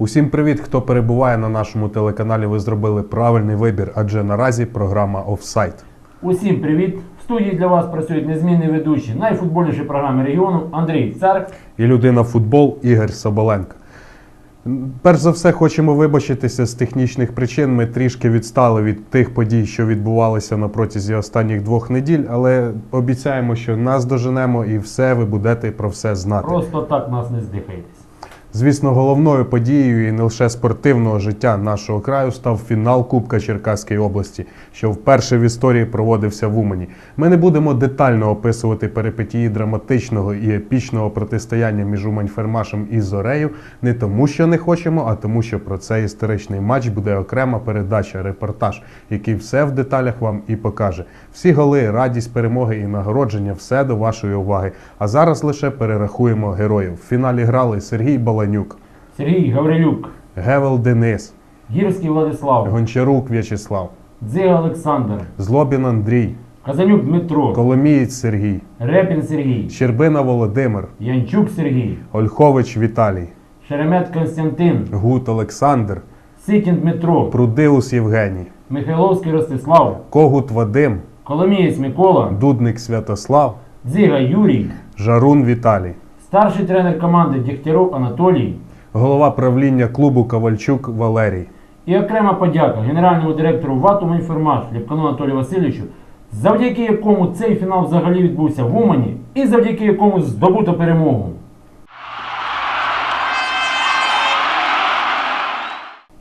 Усім привіт, хто перебуває на нашому телеканалі. Ви зробили правильний вибір, адже наразі програма Офсайт. Усім привіт! В студії для вас працюють незмінні ведучі найфутбольнішої програми регіону Андрій Царк. І людина футбол Ігор Соболенко. Перш за все, хочемо вибачитися з технічних причин. Ми трішки відстали від тих подій, що відбувалися на протязі останніх двох неділь, але обіцяємо, що нас доженемо і все ви будете про все знати. Просто так нас не здихайтесь. Звісно, головною подією і не лише спортивного життя нашого краю став фінал Кубка Черкаської області, що вперше в історії проводився в Умані. Ми не будемо детально описувати перипетії драматичного і епічного протистояння між Умань-Фермашем і Зорею, не тому, що не хочемо, а тому, що про цей історичний матч буде окрема передача, репортаж, який все в деталях вам і покаже. Всі голи, радість перемоги і нагородження все до вашої уваги. А зараз лише перерахуємо героїв. В фіналі грали Сергій Баланюк, Сергій Гаврилюк, Гевел Денис, Гірський Владислав, Гончарук В'ячеслав, Дзига Олександр, Злобін Андрій, Казанюк Дмитро, Коломієць Сергій, Репін Сергій, Щербина Володимир, Янчук Сергій, Ольхович Віталій, Шеремет Константин, Гут Олександр, Ситін Дмитро, Прудиус Євгеній, Михайловський Ростислав, Когут Вадим, Коломієць Микола, Дудник Святослав, Дзига Юрій, Жарун Віталій, старший тренер команди Дігтяров Анатолій. голова правління клубу Ковальчук Валерій. І окрема подяка генеральному директору ВАТу «Інформаш» Ліпкану Анатолію Васильовичу, завдяки якому цей фінал взагалі відбувся в Умані і завдяки якому здобуто перемогу.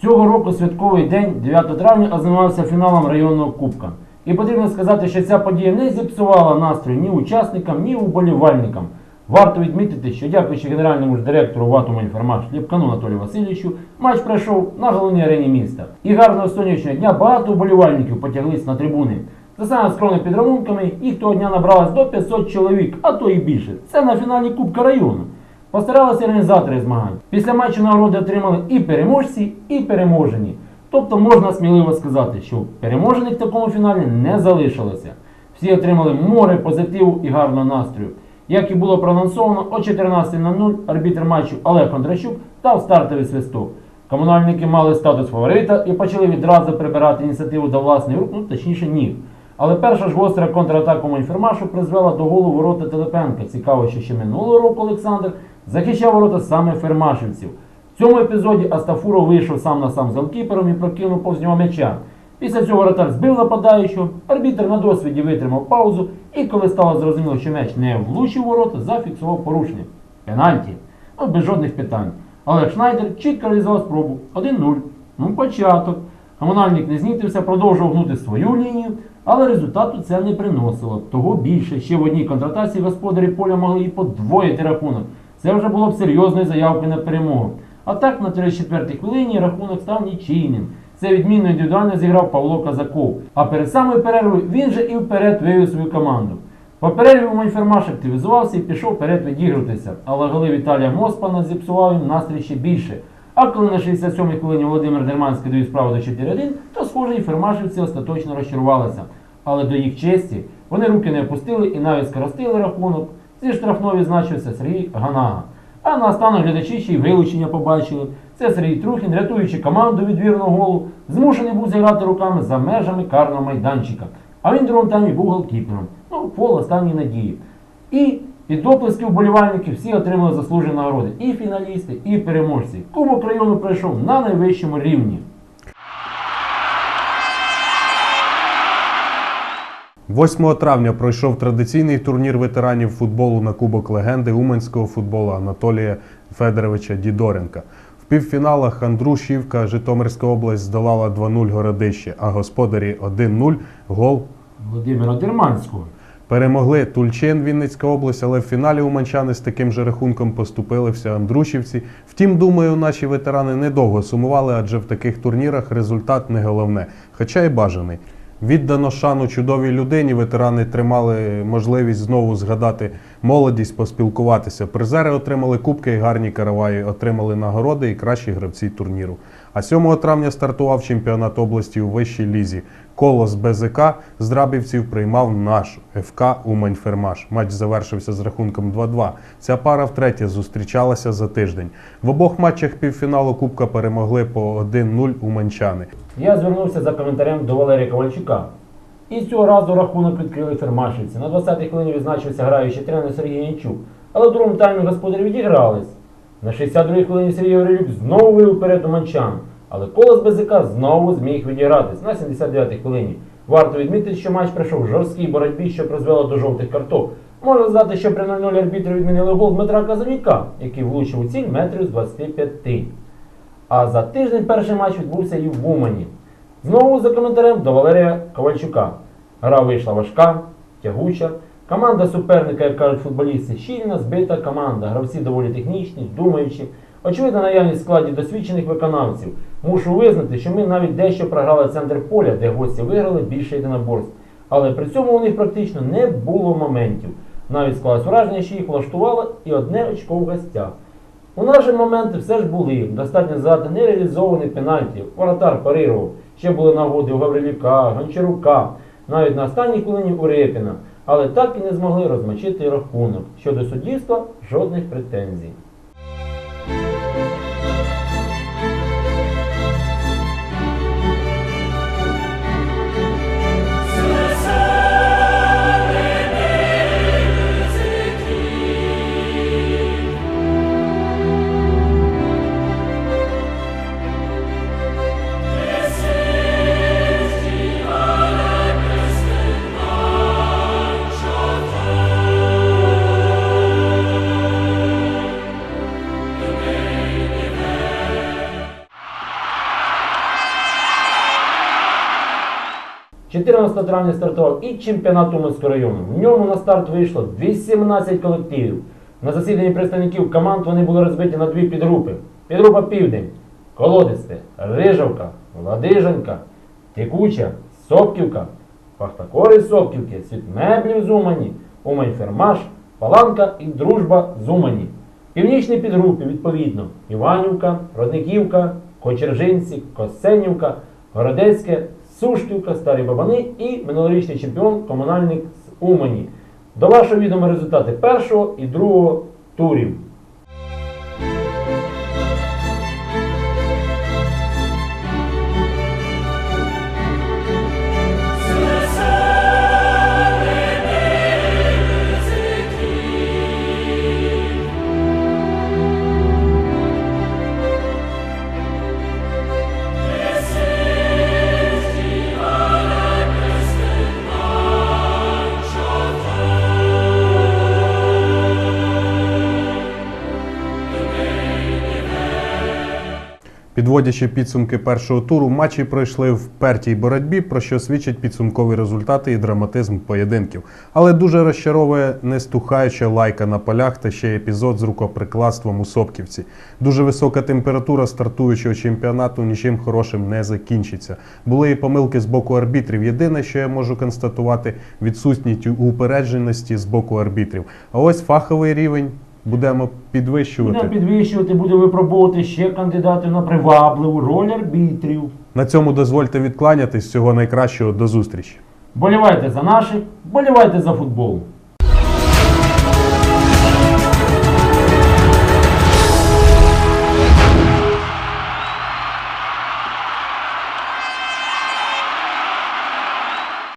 Цього року святковий день, 9 травня, ознаменувався фіналом районного кубка. І потрібно сказати, що ця подія не зіпсувала настрій ні учасникам, ні уболівальникам. Варто відмітити, що дякуючи генеральному ж директору ВАТу «Інформаш» Ліпкану Анатолію Васильовичу, матч пройшов на головній арені міста. І гарного сонячного дня багато уболівальників потяглись на трибуни. За самими скромними підрахунками, їх того дня набралось до 500 чоловік, а то і більше. Це на фіналі Кубка району. Постаралися організатори змагань. Після матчу нагороди отримали і переможці, і переможені. Тобто можна сміливо сказати, що переможених в такому фіналі не залишилося. Всі отримали море позитиву і гарного настрою. Як і було проанонсовано, о 14.00 арбітр матчу Олег Кондращук дав стартовий свисток. Комунальники мали статус фаворита і почали відразу прибирати ініціативу до власних рук, ну точніше ніг. Але перша ж гостра контратака Монфермашу призвела до голу ворота Телепенка. Цікаво, що ще минулого року Олександр захищав ворота саме фермашівців. В цьому епізоді Астафуров вийшов сам на сам з голкіпером і прокинув повз нього м'яча. Після цього воротар збив нападаючого, арбітр на досвіді витримав паузу і коли стало зрозуміло, що м'яч не влучив ворота, зафіксував порушення. Пенальті. Ну, без жодних питань. Олег Шнайдер чітко реалізував спробу. 1-0. Ну, початок. Комунальник не знітився, продовжував гнути свою лінію, але результату це не приносило. Того більше, ще в одній контратації господарі поля могли і подвоїти рахунок. Це вже було б серйозною заявкою на перемогу. А так на 34-й хвилині рахунок став нічийним. Це відмінно індивідуально зіграв Павло Казаков. А перед самою перервою він же і вперед вивів свою команду. По перерві Монфермаш активізувався і пішов вперед відігруватися, але голи Віталія Моспана зіпсував їм настрій ще більше. А коли на 67-й хвилині Володимир Дерманський довів справу до 4-1, то схоже і фермашівці остаточно розчарувалися. Але до їх честі вони руки не опустили і навіть скоростили рахунок. Зі штрафної відзначився Сергій Ганага. А наостанок глядачі ще й вилучення побачили. Це Сергій Трухін, рятуючи команду від вірного голу, змушений був зіграти руками за межами карного майданчика. А він в другому таймі був голкіпером. Ну, фол останні надії. І під оплески вболівальників всі отримали заслужені нагороди. І фіналісти, і переможці. Кубок району пройшов на найвищому рівні. 8 травня пройшов традиційний турнір ветеранів футболу на Кубок легенди уманського футболу Анатолія Федоровича Дідоренка. В півфіналах Андрушівка, Житомирська область здолала 2-0 Городище, а господарі 1-0 гол Володимира Дерманського. Перемогли Тульчин, Вінницька область, але в фіналі уманчани з таким же рахунком поступилися Андрушівці. Втім, думаю, наші ветерани недовго сумували, адже в таких турнірах результат не головне, хоча й бажаний. Віддано шану чудовій людині. Ветерани тримали можливість знову згадати молодість, поспілкуватися. Призери отримали кубки і гарні караваї, отримали нагороди і кращі гравці турніру. А 7 травня стартував чемпіонат області у вищій лізі. Колос БЗК з Драбівців приймав наш ФК Умань Фермаш. Матч завершився з рахунком 2-2. Ця пара втретє зустрічалася за тиждень. В обох матчах півфіналу Кубка перемогли по 1-0 уманчани. Я звернувся за коментарем до Валерія Ковальчука. І цього разу рахунок відкрили фермашівці. На 20-й хвилині відзначився граючий тренер Сергій Янчук. Але в другому таймі господарі відігрались. На 62-й хвилині Сергій Гаврилюк знову вивів вперед уманчан. Але колос БЗК знову зміг відігратись на 79-й хвилині. Варто відмітити, що матч пройшов в жорсткій боротьбі, що призвело до жовтих карток. Можна сказати, що при 0-0 арбітри відмінили гол Дмитра Казанюка, який влучив у ціль метрів з 25. А за тиждень перший матч відбувся і в Умані. Знову за коментарем до Валерія Ковальчука. Гра вийшла важка, тягуча. Команда суперника, як кажуть футболісти, щільна, збита команда. Гравці доволі технічні, думаючі. Очевидна наявність в складі досвідчених виконавців. Мушу визнати, що ми навіть дещо програли центр поля, де гості виграли більше єдиноборств. Але при цьому у них практично не було моментів. Навіть склалось враження, що їх влаштувало і одне очко в гостях. У наші моменти все ж були. Достатньо згадати нереалізований пенальті. Воротар парирував. Ще були нагоди у Гаврилюка, Гончарука, навіть на останній хвилині у Репіна. Але так і не змогли розмочити рахунок. Щодо суддівства жодних претензій. – 14 травня стартував і чемпіонат Уманського району. В ньому на старт вийшло 18 колективів. На засіданні представників команд вони були розбиті на дві підгрупи. Підгрупа Південь, Колодисте, Рижавка, Ладиженка, Текуча, Сопківка, Пахтакори Сопківки, Світмеблів з Умані, Умань Паланка і Дружба з Умані. Північні підгрупи, відповідно, Іванівка, Родниківка, Кочержинці, Косенівка, Городецьке, Сушківка, Старі Бабани і минулорічний чемпіон комунальник з Умані. До вашого відома результати першого і другого турів. Підводячи підсумки першого туру, матчі пройшли в пертій боротьбі, про що свідчать підсумкові результати і драматизм поєдинків. Але дуже розчаровує нестухаюча лайка на полях та ще епізод з рукоприкладством у Сопківці. Дуже висока температура стартуючого чемпіонату нічим хорошим не закінчиться. Були і помилки з боку арбітрів. Єдине, що я можу констатувати, відсутність упередженості з боку арбітрів. А ось фаховий рівень будемо підвищувати. Будемо підвищувати, будемо випробовувати ще кандидатів на привабливу роль арбітрів. На цьому дозвольте відкланятись. Всього найкращого до зустрічі. Болівайте за наших, болівайте за футбол.